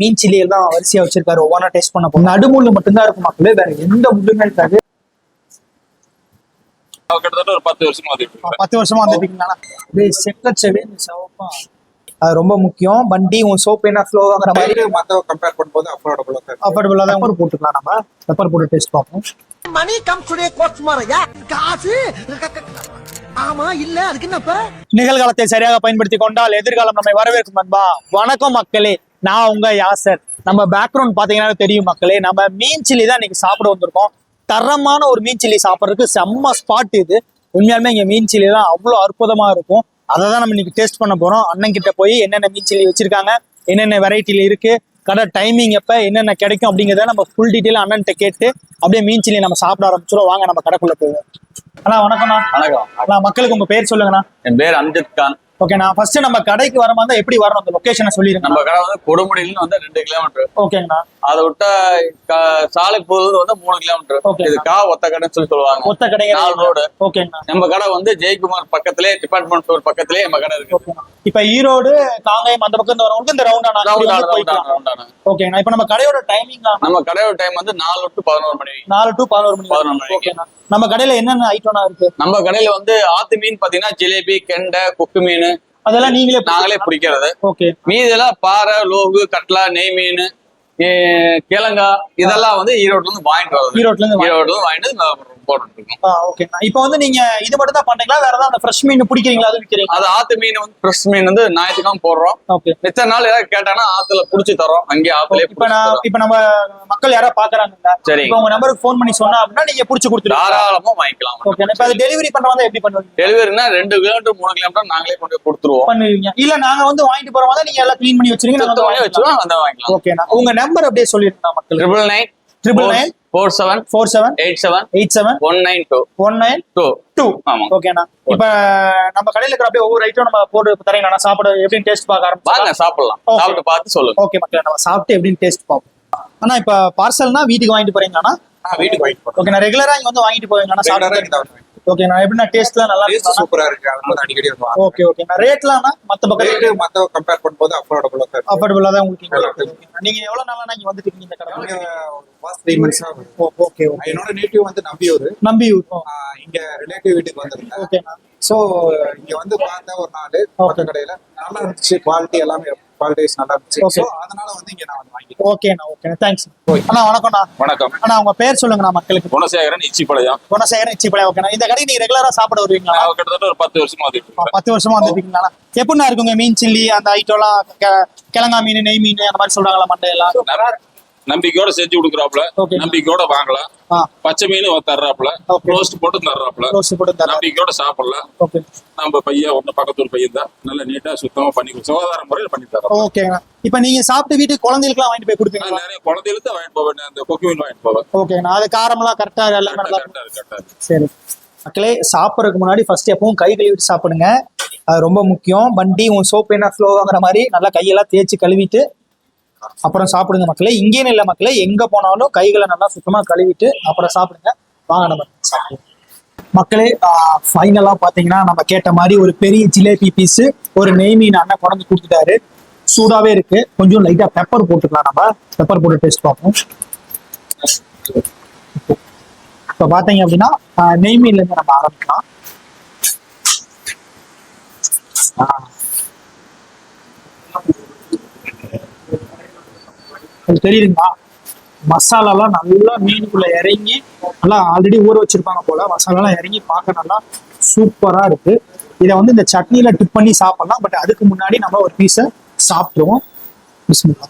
மீன் chilli எல்லாம் வரிசையா வச்சிருக்காரு. ஒவ்வொன்றா டேஸ்ட் பண்ண போகும் நடுமுள்ளு மட்டும்தான் இருக்கும் மக்களே. வேற எந்த முள்ளுமே இருக்காது. கிட்டத்தட்ட ஒரு பத்து வருஷமா பத்து வருஷமா வந்துருக்கீங்களா சிவப்பா. அது ரொம்ப முக்கியம். வண்டி உன் சோப் என்ன ஃப்ளோ ஆகுற மாதிரி? கம்பேர் பண்ணும்போது அஃபோர்டபுளா தான் இருக்கு. அஃபோர்டபுளா தான் பெப்பர் போட்டுக்கலாம் நம்ம. பெப்பர் போட்டு டேஸ்ட் பார்ப்போம். மணி கம் டுடே கோட்ஸ் மாரையா காசு? ஆமா இல்ல அதுக்கு என்னப்ப? நிகழ்காலத்தை சரியாக பயன்படுத்தி கொண்டால் எதிர்காலம் நம்மை வரவேற்கும் நண்பா வணக்கம் மக்களே. நான் உங்க யாசர். நம்ம பேக்ரவுண்ட் பாத்தீங்கன்னா தெரியும் மக்களே. நம்ம மீன் சில்லி தான் இன்னைக்கு சாப்பிட வந்திருக்கோம். தரமான ஒரு மீன் சில்லி சாப்பிட்றதுக்கு செம்ம ஸ்பாட் இது. உண்மையாலுமே இங்க மீன் சில்லி தான் அவ்வளோ அற்புதமா இருக்கும். அதை தான் நம்ம இன்னைக்கு டேஸ்ட் பண்ண போறோம். அண்ணன் கிட்ட போய் என்னென்ன மீன் சில்லி வச்சிருக்காங்க என்னென்ன வெரைட்டில இருக்கு கடை டைமிங் எப்ப என்னென்ன கிடைக்கும் அப்படிங்கிறத நம்ம ஃபுல் டீட்டெயில் அண்ணன்ட்ட கேட்டு அப்படியே மீன் சில்லி நம்ம சாப்பிட ஆரம்பிச்சிடும் வாங்க நம்ம கடைக்குள்ள போவோம். அண்ணா வணக்கம்ண்ணா. வணக்கம். அண்ணா மக்களுக்கு உங்க பேர் சொல்லுங்கண்ணா. என் பேர் அம்ஜத் கான். ஓகேண்ணா ஃபர்ஸ்ட் நம்ம கடைக்கு வர மாதிரி எப்படி வரணும்? அந்த லொகேஷனை சொல்லிருங்க. நம்ம கடை வந்து கொடுமுடியில வந்து ரெண்டு கிலோமீட்டர் ஓகேங்கண்ணா அதை விட்டா சாலைக்கு போகிறது வந்து மூணு கிலோமீட்டர் Okay. இது கா ஒத்த கடைன்னு சொல்லி சொல்லுவாங்க. மொத்த கடைங்க. நாலு ரோடு. ஓகேங்கண்ணா நம்ம கடை வந்து ஜெயக்குமார் பக்கத்திலே டிபார்ட்மெண்ட் ஸ்டோர் பக்கத்திலே நம்ம கடை இருக்கு இப்ப ஈரோடு காங்கேயம் அந்த பக்கம் வரவங்களுக்கு இந்த ரவுண்டானா ஓகேண்ணா இப்ப நம்ம கடையோட டைமிங் நம்ம கடையோட டைம் வந்து நாலு டு பதினோரு மணி. நாலு டு பதினோரு மணி. பதினொரு மணிக்கு. ஓகேண்ணா நம்ம கடையில என்னென்ன ஐட்டம்னா இருக்கு? நம்ம கடையில வந்து ஆத்து மீன் பாத்தீங்கன்னா ஜிலேபி கெண்டை கொக்கு மீன் அதெல்லாம் நீங்களே நாங்களே பிடிக்கிறது. ஓகே மீதெல்லாம் பாறை லோகு கட்லா நெய் மீன் கிழங்கா இதெல்லாம் வந்து ஈரோட்ல இருந்து வாங்கிட்டு வருது ஈரோட்ல இருந்து ஈரோட்ல இருந்து வாங்கிட்டு ஓகேண்ணா இப்ப வந்து நீங்க இது மட்டும் தான் பண்றீங்களா? வேற ஏதாவது அந்த ஃப்ரெஷ் மீன் பிடிக்கிறீங்களா? அது விற்கிறீங்க அது ஆத்து மீன் வந்து ஃப்ரெஷ் மீன் வந்து ஞாயிற்றுக்கிழமை போடுறோம். மித்த நாள் ஏதாவது கேட்டானா ஆத்துல புடிச்சு தரோம். அங்கேயே ஆத்துலயே இப்ப நான் இப்ப நம்ம மக்கள் யாராவது பாக்குறாங்கல்ல சரி. உங்க நம்பருக்கு ஃபோன் பண்ணி சொன்னா அப்படின்னா நீங்க புடிச்சு கொடுத்துருவீங்க தாராளமா வாங்கிக்கலாம். ஓகே இப்ப அது டெலிவரி பண்றவங்க எப்படி பண்ணுவீங்க? டெலிவரினா ரெண்டு கிலோமீட்டர் மூணு கிலோமீட்டர் நாங்களே கொண்டு போய் கொடுத்துருவோம். பண்ணுவீங்க. இல்ல நாங்க வந்து வாங்கிட்டு போற மாதிரி நீங்க எல்லாம் க்ளீன் பண்ணி வச்சிருக்கீங்க நாங்க பண்ணி வச்சுருவோம் வந்து வாங்கிக்கலாம். ஓகேண்ணா உங்க நம்பர் அப்படியே சொல்லிருக்கா மக்கள் triple nine triple nine four seven four seven eight seven eight seven one nine two one nine two two ஆமா. ஓகேண்ணா இப்ப நம்ம கடையில இருக்கிற அப்படியே ஒவ்வொரு ஐட்டம் நம்ம போட்டு தரீங்களா நான் சாப்பிட எப்படின்னு டேஸ்ட் பார்க்க வாங்க ஆரம்பிச்சு சாப்பிடலாம். சாப்பிட்டு பார்த்து சொல்லுங்க. ஓகே மக்களே நம்ம சாப்பிட்டு எப்படின்னு டேஸ்ட் பார்ப்போம். ஆனா இப்ப பார்சல்னா வீட்டுக்கு வாங்கிட்டு போறீங்களாண்ணா வீட்டுக்கு வாங்கிட்டு ஓகே நான் ரெகுலரா இங்க வந்து வாங்கிட்டு போவீங்கண்ணா சாப்பிட்டு ஓகே நான் எப்படின்னா டேஸ்ட்லாம் நல்லா டேஸ்ட் இருக்கும் சூப்பரா இருக்கு. அதனால தான் அடிக்கடி வாங்குறேன். ஓகே ஓகே நான் ரேட்லாம் மத்த ரேட்டு மத்த கம்பேர் பண்ணும்போது அஃபோர்டபுளா தான் இருக்கு. அஃபோர்டபுளா தான் உங்களுக்கு இருக்கு. நீங்க எவ்வளவு நாளா இங்க வந்துட்டு இருக்கீங்க இந்த கடை? months ஆ வருது. ஓகே ஓகே என்னோட நேட்டிவ் வந்து நம்பியூர். நம்பி ஆ, இங்க ரிலேட்டிவ் வீட்டுக்கு வந்திருந்தேன். ஓகேண்ணா சோ இங்க வந்து பார்த்த ஒரு நாள் பக்க கடையில. நல்லா இருந்துச்சு. குவாலிட்டி எல்லாமே குவாலிட்டிஸ் நல்லா இருந்துச்சு. அதனால வந்து இங்க நான் வாங்கிட்டேன். ஓகேண்ணா ஓகேண்ணா தேங்க்ஸ் அண்ணா. வணக்கம்ண்ணா. வணக்கம். அண்ணா உங்க பேர் சொல்லுங்கண்ணா மக்களுக்கு. குணசேகரன் இச்சிப்பாளையம். குணசேகரன் இச்சிப்பளை ஓகேண்ணா இந்த கடைக்கு நீங்க ரெகுலரா சாப்பிட வருவீங்களா? கிட்டத்தட்ட ஒரு பத்து வருஷமா வந்துட்டு பத்து வருஷமா வந்துருக்கீங்களா எப்படிண்ணா இருக்குங்க? மீன் சில்லி அந்த ஐட்டம்லாம் கிழங்கா மீன் நெய் மீன் அந்த மாதிரி சொல்றாங்களா மண்டையெல்லாம்? நம்பிக்கையோட செஞ்சு கொடுக்குறாப்புல. நம்பிக்கையோட வாங்கலாம். பச்சை மீன் தர்றாப்புல. ரோஸ்ட் போட்டு தர்றாப்புல. நம்பிக்கையோட சாப்பிடலாம். ஓகே நம்ம பையன் ஒண்ணு பக்கத்து ஒரு பையன் தான். நல்ல நீட்டா சுத்தமா பண்ணி சுகாதார முறையில் பண்ணி தரோம் ஓகேண்ணா இப்போ நீங்க சாப்பிட்டு வீட்டுக்கு குழந்தைகளுக்குலாம் வாங்கிட்டு போய் நான் கொடுப்பீங்களா நிறைய குழந்தைகளுக்கு வாங்கிட்டு போவேன். அந்த கொக்கு மீன் வாங்கிட்டு போவேன். ஓகேண்ணா அது காரமெல்லாம் கரெக்டா எல்லாமே கரெக்டா கரெக்டா சரி. மக்களே சாப்பிட்றதுக்கு முன்னாடி ஃபர்ஸ்ட் எப்பவும் கை கழுவிட்டு சாப்பிடுங்க. அது ரொம்ப முக்கியம். வண்டி உன் சோப் என்ன ஃப்ளோ ஆகுற மாதிரி நல்லா கையெல்லாம் தேய்ச்சி கழுவிட்டு அப்புறம் சாப்பிடுங்க மக்களே. இங்கேயும் இல்லை மக்களே எங்க போனாலும் கைகளை நல்லா சுத்தமா கழுவிட்டு அப்புறம் சாப்பிடுங்க. வாங்க நம்ம சாப்பிடுவோம். மக்களே ஃபைனலாக பார்த்தீங்கன்னா நம்ம கேட்ட மாதிரி ஒரு பெரிய ஜிலேபி பீஸு ஒரு நெய் மீன் அண்ணன் குழந்தை கொடுத்துட்டாரு. சூடாவே இருக்கு. கொஞ்சம் லைட்டாக பெப்பர் போட்டுக்கலாம் நம்ம. பெப்பர் போட்டு டேஸ்ட் பார்ப்போம். இப்போ பார்த்தீங்க அப்படின்னா நெய் மீன்ல இருந்து நம்ம ஆரம்பிக்கலாம் ஆஹ். உங்களுக்கு தெரியுதுங்களா? மசாலாலாம் நல்லா மீனுக்குள்ள இறங்கி நல்லா ஆல்ரெடி ஊற வச்சிருப்பாங்க போல. மசாலாலாம் இறங்கி பார்க்க நல்லா சூப்பரா இருக்கு. இதை வந்து இந்த சட்னியில டிப் பண்ணி சாப்பிடலாம். பட் அதுக்கு முன்னாடி நம்ம ஒரு பீஸை சாப்பிடுவோம் பிஸ்மில்லா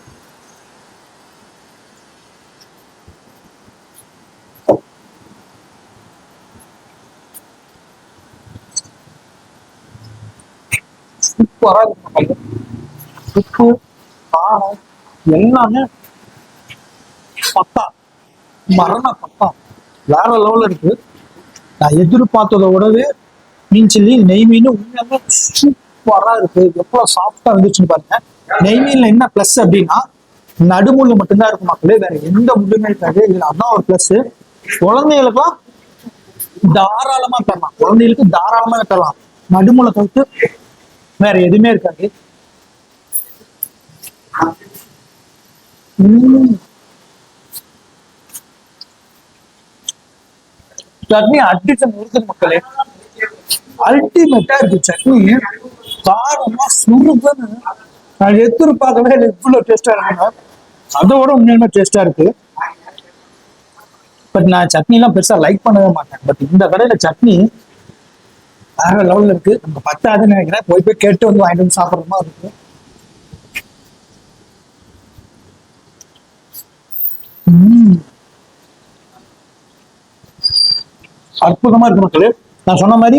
சூப்பரா இருக்கு. உப்பு காரம் எல்லாமே பத்தா. மரண பத்தா. வேற லெவல்ல இருக்கு. நான் எதிர்பார்த்ததை விடவே மீன் சில்லி நெய் மீன் உண்மையாவே சூப்பரா இருக்கு. எவ்வளவு சாஃப்டா இருந்துச்சுன்னு பாருங்க. நெய் மீன்ல என்ன பிளஸ் அப்படின்னா நடுமுள்ளு மட்டும்தான் இருக்கும் மக்களே. வேற எந்த முள்ளுமே இருக்காது. இதுல அதான் ஒரு பிளஸ் குழந்தைகளுக்கும் தாராளமா தரலாம் குழந்தைகளுக்கு தாராளமா தரலாம் நடுமுளை தவிர்த்து வேற எதுவுமே இருக்காது. சட்னி அடிச்ச முறுக்கு மக்களே. அல்டிமேட்டா இருக்கு சட்னி. காரமா சுருக்குன்னு நான் எதிர்பார்க்கவே இல்லை இவ்வளவு டேஸ்டா இருக்குன்னா? அதோட உண்மையுமே டேஸ்டா இருக்கு. பட் நான் சட்னி எல்லாம் பெருசா லைக் பண்ணவே மாட்டேன். பட் இந்த கடையில சட்னி வேற லெவல்ல இருக்கு. நம்ம பத்தாதுன்னு நினைக்கிறேன். போய் போய் கேட்டு வந்து வாங்கிட்டு வந்து சாப்பிட்ற மாதிரி இருக்கு அற்புதமா இருக்கு மக்களே நான் சொன்ன மாதிரி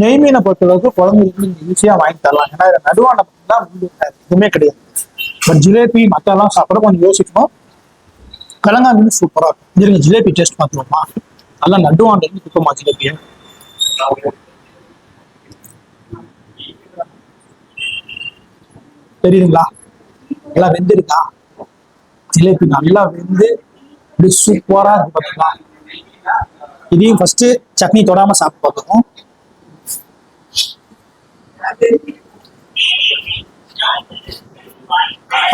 நெய் மீனை பொறுத்தளவுக்கு குழந்தைங்களுக்கு நீங்க ஈஸியா வாங்கி தரலாம். ஏன்னா இதுல நடுவான உண்டு எதுவுமே கிடையாது. பட் ஜிலேபி மத்தெல்லாம் சாப்பிட கொஞ்சம் யோசிக்கணும். கிழங்கா மீன் சூப்பரா இருக்கும். இருங்க ஜிலேபி டேஸ்ட் பார்த்துருவோமா நல்லா நடுவாண்ட இருந்து சுத்தமா ஜிலேபியை. தெரியுதுங்களா? நல்லா வெந்திருக்கா? ஜிலேபி நல்லா வெந்து இப்படி சூப்பரா இருக்கு பாத்தீங்களா? இதையும் ஃபர்ஸ்ட் சட்னி தொடாம சாப்பிட்டு பார்க்கணும்.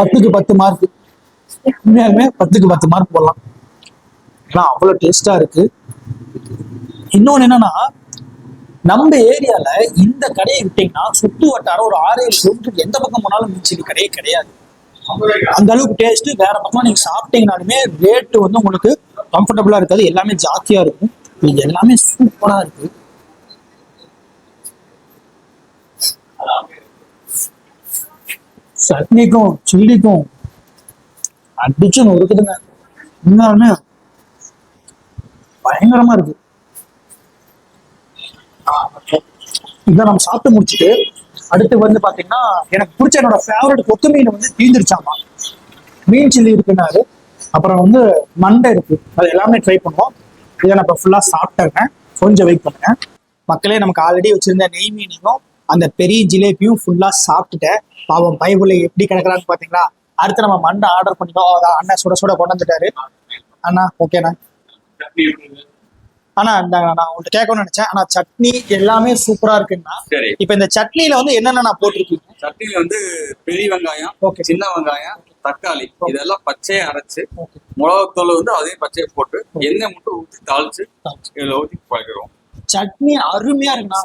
பத்துக்கு பத்து மார்க் உண்மையாலுமே பத்துக்கு பத்து மார்க் போடலாம். ஏன்னா அவ்வளவு டேஸ்டா இருக்கு. இன்னொன்னு என்னன்னா நம்ம ஏரியால இந்த கடையை விட்டீங்கன்னா சுத்து வட்டாரம் ஒரு ஆறு ஏழு கிலோமீட்டருக்கு எந்த பக்கம் போனாலும் மீன் கடையே கிடையாது. அந்த அளவுக்கு டேஸ்ட் வேற பக்கம் நீங்க சாப்பிட்டீங்கனாலுமே ரேட்டு வந்து உங்களுக்கு கம்ஃபர்டபுளா இருக்காது. எல்லாமே ஜாஸ்தியா இருக்கும். இது எல்லாமே சூப்பரா இருக்கு. சட்னிக்கும் சில்லிக்கும் அடிச்சு நொறுக்குதுங்க. உண்மையாலுமே பயங்கரமா இருக்கு. இதை நம்ம சாப்பிட்டு முடிச்சுட்டு அடுத்து வந்து பாத்தீங்கன்னா எனக்கு பிடிச்ச என்னோட ஃபேவரட் கொத்து மீன் வந்து தீந்துருச்சாமா. மீன் சில்லி இருக்குன்னாரு. அப்புறம் வந்து மண்டை இருக்கு. அது எல்லாமே ட்ரை பண்ணுவோம். இதை இப்போ ஃபுல்லாக சாப்பிட்டேங்க கொஞ்சம் வெயிட் பண்ணுங்க. மக்களே நமக்கு ஆல்ரெடி வச்சிருந்த நெய் மீனையும் அந்த பெரிய ஜிலேபியும் ஃபுல்லாக சாப்பிட்டுட்டேன் பாவம் பைபிள் எப்படி கிடக்குறான்னு பார்த்தீங்களா அடுத்து நம்ம மண்டை ஆர்டர் பண்ணிட்டோம். அண்ணன் சுட சுட கொண்டு வந்துட்டாரு. அண்ணா ஓகேண்ணா ஆனா இந்த நான் உங்கள்கிட்ட கேட்கணும்னு நினைச்சேன். ஆனா சட்னி எல்லாமே சூப்பரா இருக்குன்னா சரி. இப்ப இந்த சட்னில வந்து என்னென்ன நான் போட்டிருக்கீங்க? சட்னில வந்து பெரிய வெங்காயம் Okay. சின்ன வெங்காயம் தக்காளி. இதெல்லாம் பச்சையா அரைச்சு ஓகே மிளகாத்தூள் வந்து அதையும் பச்சையை போட்டு எண்ணெய் மட்டும் ஊற்றி தாளிச்சு இதுல ஊற்றி பழகிறோம் சட்னி அருமையா இருக்கு.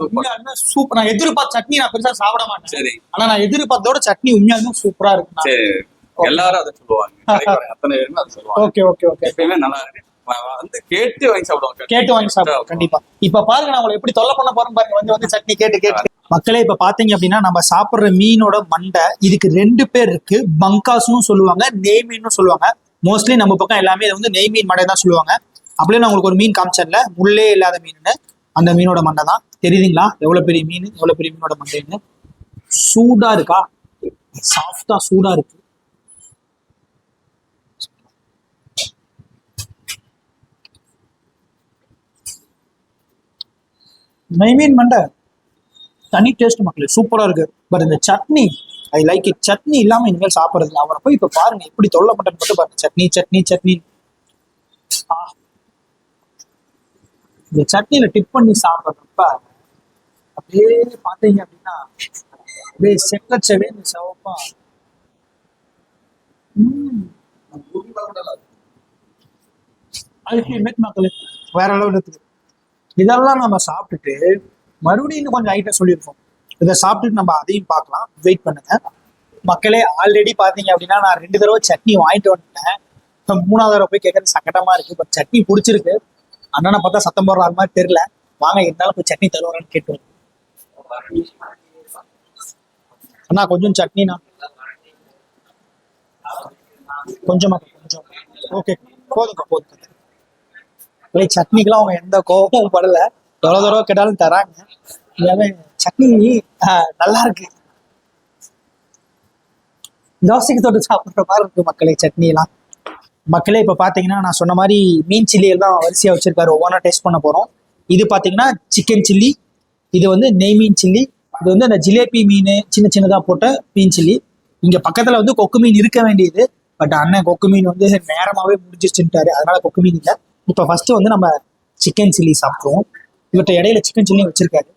சூப்பர். நான் எதிர்பார்த்த சட்னி நான் பெருசா சாப்பிட மாட்டேன். சரி. ஆனா நான் எதிர்பார்த்தோட சட்னி உண்மையாலுமே சூப்பரா இருக்கு. எல்லாரும் அதை சொல்லுவாங்க. அத்தனை பேருமே அதை சொல்லுவாங்க. Okay okay okay. எப்பயுமே நல்லா இருக்கு. வந்து கேட்டு வாங்கி சாப்பிடுவாங்க கேட்டு வாங்கி சாப்பிடுவோம். கண்டிப்பா. இப்ப பாருங்க நான் உங்களை எப்படி தொல்லை பண்ண போறேன் பாருங்க. வந்து வந்து சட்னி கேட்டு கேட்டு. மக்களே இப்ப பாத்தீங்க அப்படின்னா நம்ம சாப்பிடுற மீனோட மண்டை இதுக்கு ரெண்டு பேர் இருக்கு. பங்காஸ்னும் சொல்லுவாங்க நெய் மீனும் சொல்லுவாங்க. மோஸ்ட்லி நம்ம பக்கம் எல்லாமே வந்து நெய் மீன் மண்டை தான் சொல்லுவாங்க. அப்படியே நான் உங்களுக்கு ஒரு மீன் காமிச்சேன்ல முள்ளே இல்லாத மீனுன்னு. அந்த மீனோட மண்டை தான். தெரியுதுங்களா? எவ்வளவு பெரிய மீன்? எவ்வளவு பெரிய மீனோட மண்டைன்னு. சூடா இருக்கா? சாஃப்டா சூடா இருக்கு. நெய்மீன் மண்டை. தனி டேஸ்ட் மக்களே. சூப்பரா இருக்கு. பட் இந்த chutney I like it chutney இல்லாம இனிமேல் சாப்பிடுறது அவரை போய் இப்ப பாருங்க எப்படி தொல்லை பண்றது மட்டும் பாருங்க. சட்னி சட்னி சட்னி. இந்த சட்னியில டிப் பண்ணி சாப்பிடுறப்ப அப்படியே பாத்தீங்க அப்படின்னா அப்படியே செக்கச்சவே இந்த சிவப்பா. அல்டிமேட் மக்களே. வேற அளவில் இருக்குது இதெல்லாம் நம்ம சாப்பிட்டுட்டு மறுபடியும் இன்னும் கொஞ்சம் ஐட்டம் சொல்லியிருக்கோம். இதை சாப்பிட்டுட்டு நம்ம அதையும் பார்க்கலாம். வெயிட் பண்ணுங்க. மக்களே ஆல்ரெடி பாத்தீங்க அப்படின்னா நான் ரெண்டு தடவை சட்னி வாங்கிட்டு வந்துட்டேன். மூணாவது தடவை போய் கேட்கறது சங்கடமா இருக்கு. பட் சட்னி பிடிச்சிருக்கு. அண்ணனை பார்த்தா சத்தம் போடுற மாதிரி தெரியல. வாங்க இருந்தாலும் போய் சட்னி தருவாரான்னு கேட்டு அண்ணா கொஞ்சம் சட்னிண்ணா. கொஞ்சமா கொஞ்சம். ஓகே போதுங்க போதுங்க இல்லை சட்னிக்கெல்லாம் அவங்க எந்த கோபமும் படல. எவ்வளோ தூரம் கேட்டாலும் தராங்க. எல்லாமே சட்னி ஆஹ், நல்லா இருக்கு. தோசைக்கு தொட்டு சாப்பிட்ற மாதிரி இருக்கு மக்களே சட்னிலாம் மக்களே இப்போ பார்த்தீங்கன்னா நான் சொன்ன மாதிரி மீன் சில்லி எல்லாம் வரிசையாக வச்சிருக்காரு. ஒவ்வொன்றா டேஸ்ட் பண்ண போகிறோம் இது பார்த்தீங்கன்னா சிக்கன் சில்லி இது வந்து நெய் மீன் சில்லி இது வந்து அந்த ஜிலேபி மீன் சின்ன சின்னதாக போட்ட மீன் சில்லி இங்கே பக்கத்தில் வந்து கொக்கு மீன் இருக்க வேண்டியது. பட் அண்ணன் கொக்கு மீன் வந்து நேரமாகவே முடிஞ்சிச்சுட்டாரு அதனால கொக்கு மீன் இல்லை. இப்போ ஃபர்ஸ்ட் வந்து நம்ம சிக்கன் சில்லி சாப்பிடுவோம் இவர்கிட்ட இடையில சிக்கன் சில்லியும் வச்சிருக்காரு.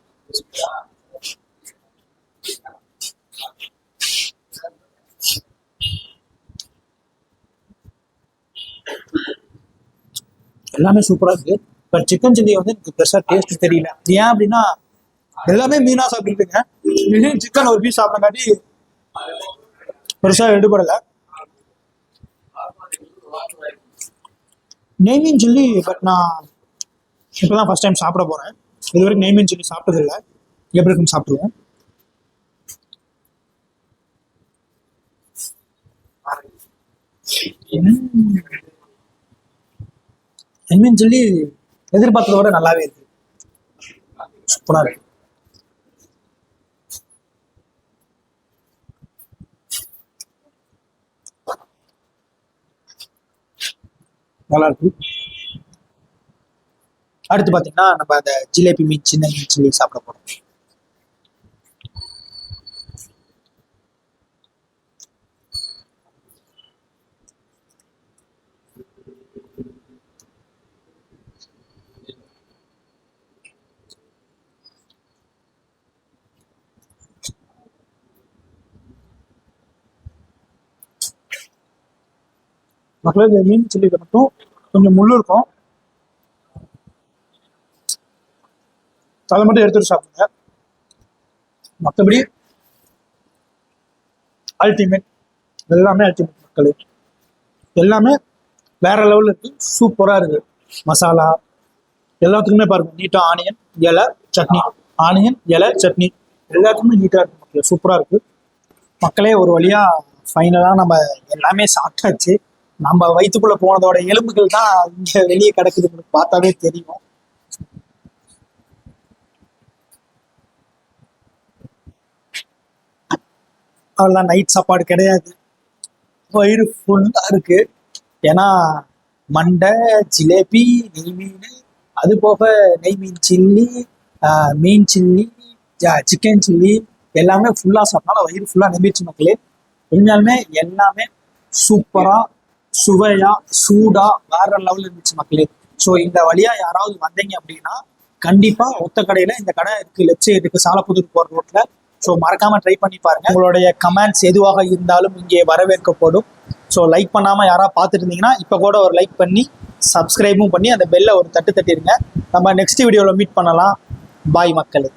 எல்லாமே சூப்பரா இருக்கு. பட் சிக்கன் சில்லி வந்து எனக்கு பெருசா டேஸ்ட் தெரியல. ஏன் அப்படின்னா எல்லாமே மீனா சாப்பிட்டுருக்கேன். மீன் சிக்கன் ஒரு பீஸ் சாப்பிடங்காட்டி பெருசா எடுபடல. நெய்மீன் சில்லி பட் நான் இப்பதான் ஃபர்ஸ்ட் டைம் சாப்பிட போறேன். இது வரைக்கும் நெய்மீன் சில்லி சாப்பிட்டது இல்லை எப்படி இருக்குன்னு சாப்பிடுவோம் நெய்மீன் சொல்லி எதிர்பார்த்ததை விட நல்லாவே இருக்கு. சூப்பரா இருக்கு. நல்லா இருக்கு. அடுத்து பாத்தீங்கன்னா நம்ம அந்த ஜிலேபி மீன் சின்ன மீன் சில்லி சாப்பிட போகிறோம் மக்களே இந்த மீன் சில்லிக்கு மட்டும் கொஞ்சம் முள்ளு இருக்கும். அதை மட்டும் எடுத்துட்டு சாப்பிடுங்க. மற்றபடி அல்டிமேட் எல்லாமே அல்டிமேட் மக்களே. எல்லாமே வேற லெவலில் இருக்கு. சூப்பரா இருக்கு. மசாலா எல்லாத்துக்குமே பாருங்க. நீட்டா ஆனியன் இலை சட்னி. ஆனியன் இலை சட்னி. எல்லாத்துக்குமே நீட்டா இருக்கு மக்களே. சூப்பரா இருக்கு. மக்களே ஒரு வழியா ஃபைனலாக நம்ம எல்லாமே சாப்பிட்டாச்சு. நம்ம வயிற்றுக்குள்ள போனதோட எலும்புகள் தான் இங்க வெளியே கிடக்குது பார்த்தாவே தெரியும். அதெல்லாம் நைட் சாப்பாடு கிடையாது. வயிறு ஃபுல்லா இருக்கு. ஏன்னா மண்டை ஜிலேபி நெய் மீன் அது போக நெய் மீன் சில்லி மீன் சில்லி சிக்கன் சில்லி எல்லாமே ஃபுல்லா சாப்பிட்டாலும் வயிறு ஃபுல்லா நம்பிடுச்சு மக்களே. உண்மையாலுமே எல்லாமே சூப்பரா சுவையா சூடா வேற லெவல் இருந்துச்சு மக்களே. ஸோ இந்த வழியா யாராவது வந்தீங்க அப்படின்னா கண்டிப்பா ஒத்த கடையில இந்த கடை இருக்கு. லெஃப்ட் சைடு இருக்கு சாலப்புதூர் போற ரோட்ல ஸோ மறக்காம ட்ரை பண்ணி பாருங்க. உங்களுடைய கமெண்ட்ஸ் எதுவாக இருந்தாலும் இங்கே வரவேற்கப்படும். ஸோ லைக் பண்ணாம யாராவது பார்த்துட்டு இருந்தீங்கன்னா இப்போ கூட ஒரு லைக் பண்ணி சப்ஸ்கிரைபும் பண்ணி அந்த பெல்ல ஒரு தட்டு தட்டிடுங்க நம்ம நெக்ஸ்ட் வீடியோவில் மீட் பண்ணலாம். பாய் மக்களே.